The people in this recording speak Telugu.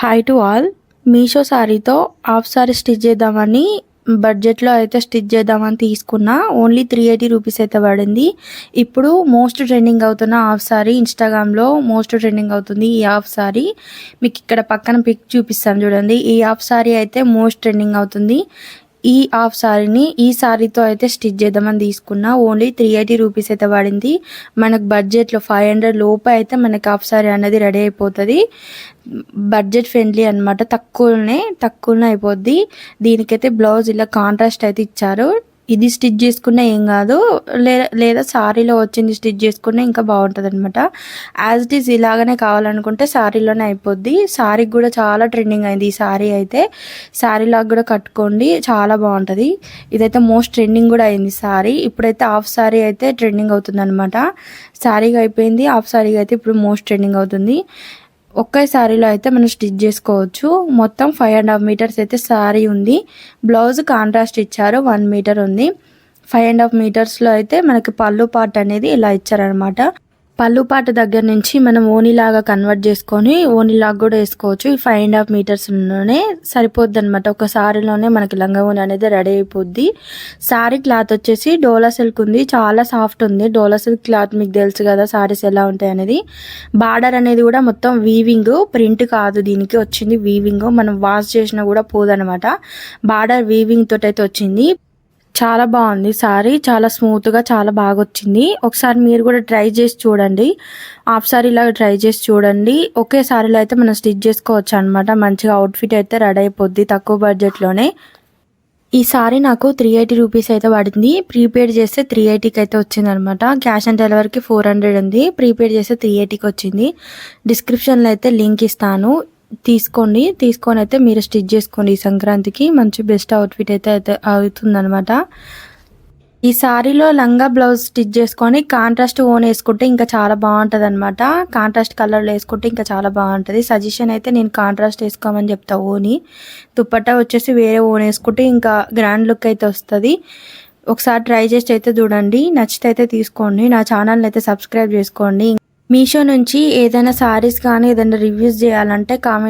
హాయ్ టు ఆల్ మీషో శారీతో హాఫ్ శారీ స్టిచ్ చేద్దామని బడ్జెట్లో అయితే స్టిచ్ చేద్దామని తీసుకున్న. ఓన్లీ త్రీ ఎయిటీ రూపీస్ అయితే పడింది. ఇప్పుడు మోస్ట్ ట్రెండింగ్ అవుతున్న హాఫ్ సారీ ఇన్స్టాగ్రామ్లో మోస్ట్ ట్రెండింగ్ అవుతుంది ఈ హాఫ్ సారీ మీకు ఇక్కడ పక్కన పిక్ చూపిస్తాను చూడండి. ఈ హాఫ్ సారీ అయితే మోస్ట్ ట్రెండింగ్ అవుతుంది. ఈ హాఫ్ సారీని ఈ సారీతో అయితే స్టిచ్ చేద్దామని తీసుకున్నా. ఓన్లీ త్రీ ఎయిటీ రూపీస్ అయితే పడింది. మనకు బడ్జెట్లో ఫైవ్ హండ్రెడ్ లోపు అయితే మనకి హాఫ్ సారీ అనేది రెడీ అయిపోతుంది. బడ్జెట్ ఫ్రెండ్లీ అనమాట తక్కువనే తక్కువనే అయిపోద్ది. దీనికైతే బ్లౌజ్ ఇలా కాంట్రాస్ట్ అయితే ఇచ్చారు. ఇది స్టిచ్ చేసుకున్నా ఏం కాదు. లేదా లేదా సారీలో వచ్చింది స్టిచ్ చేసుకున్నా ఇంకా బాగుంటుంది అనమాట యాజ్ ఇట్ ఈస్ ఇలాగనే కావాలనుకుంటే శారీలోనే అయిపోద్ది. సారీకి కూడా చాలా ట్రెండింగ్ అయింది ఈ శారీ అయితే. శారీలాగా కూడా కట్టుకోండి చాలా బాగుంటుంది. ఇదైతే మోస్ట్ ట్రెండింగ్ కూడా అయింది సారీ ఇప్పుడైతే హాఫ్ సారీ అయితే ట్రెండింగ్ అవుతుంది అనమాట శారీగా అయిపోయింది హాఫ్ సారీగా అయితే ఇప్పుడు మోస్ట్ ట్రెండింగ్ అవుతుంది. ఒక్కే శారీలో అయితే మనం స్టిచ్ చేసుకోవచ్చు. మొత్తం ఫైవ్ అండ్ హాఫ్ మీటర్స్ అయితే శారీ ఉంది. బ్లౌజ్ కాంట్రాస్ట్ ఇచ్చారు. వన్ మీటర్ ఉంది. ఫైవ్ అండ్ హాఫ్ మీటర్స్లో అయితే మనకి పళ్ళు పార్ట్ అనేది ఇలా ఇచ్చారనమాట పళ్ళుపాట దగ్గర నుంచి మనం ఓనిలాగా కన్వర్ట్ చేసుకొని ఓనిలాగా కూడా వేసుకోవచ్చు. ఈ ఫైవ్ అండ్ హాఫ్ మీటర్స్లోనే సరిపోద్ది అనమాట ఒక సారీలోనే మనకి లంగా ఓని అనేది రెడీ అయిపోద్ది. సారీ క్లాత్ వచ్చేసి డోలా సిల్క్ ఉంది. చాలా సాఫ్ట్ ఉంది. డోలా సిల్క్ క్లాత్ మీకు తెలుసు కదా సారీస్ ఎలా ఉంటాయి అనేది. బార్డర్ అనేది కూడా మొత్తం వీవింగ్ ప్రింట్ కాదు దీనికి. వచ్చింది వీవింగ్ మనం వాష్ చేసినా కూడా పోదనమాట బార్డర్ వీవింగ్ తోటైతే అయితే వచ్చింది. చాలా బాగుంది. సారీ చాలా స్మూత్గా చాలా బాగా వచ్చింది ఒకసారి మీరు కూడా ట్రై చేసి చూడండి. హాఫ్ సారీ లాగా ట్రై చేసి చూడండి. ఒకే సారీలో అయితే మనం స్టిచ్ చేసుకోవచ్చు అనమాట మంచిగా అవుట్ఫిట్ అయితే రెడీ అయిపోద్ది తక్కువ బడ్జెట్లోనే ఈ సారీ నాకు త్రీ ఎయిటీ రూపీస్ అయితే పడింది. ప్రీపేడ్ చేస్తే త్రీ ఎయిటీకి అయితే వచ్చింది అనమాట క్యాష్ ఆన్ డెలివరీకి ఫోర్ హండ్రెడ్ ఉంది. ప్రీపేడ్ చేస్తే త్రీ ఎయిటీకి వచ్చింది. డిస్క్రిప్షన్లో అయితే లింక్ ఇస్తాను. తీసుకోండి. తీసుకొని అయితే మీరు స్టిచ్ చేసుకోండి. ఈ సంక్రాంతికి మంచి బెస్ట్ అవుట్ఫిట్ అయితే అయితే అవుతుందనమాట ఈ సారీలో లంగా బ్లౌజ్ స్టిచ్ చేసుకొని కాంట్రాస్ట్ ఓన్ వేసుకుంటే ఇంకా చాలా బాగుంటుంది అనమాట కాంట్రాస్ట్ కలర్లో వేసుకుంటే ఇంకా చాలా బాగుంటుంది. సజెషన్ అయితే నేను కాంట్రాస్ట్ వేసుకోమని చెప్తా ఓని. దుప్పట్టా వచ్చేసి వేరే ఓన్ వేసుకుంటే ఇంకా గ్రాండ్ లుక్ అయితే వస్తుంది. ఒకసారి ట్రై చేసి అయితే చూడండి. నచ్చితే అయితే తీసుకోండి. నా ఛానల్ని అయితే సబ్స్క్రైబ్ చేసుకోండి. మీషో నుంచి ఏదైనా సారీస్ కానీ ఏదైనా రివ్యూస్ చేయాలంటే కామెంట్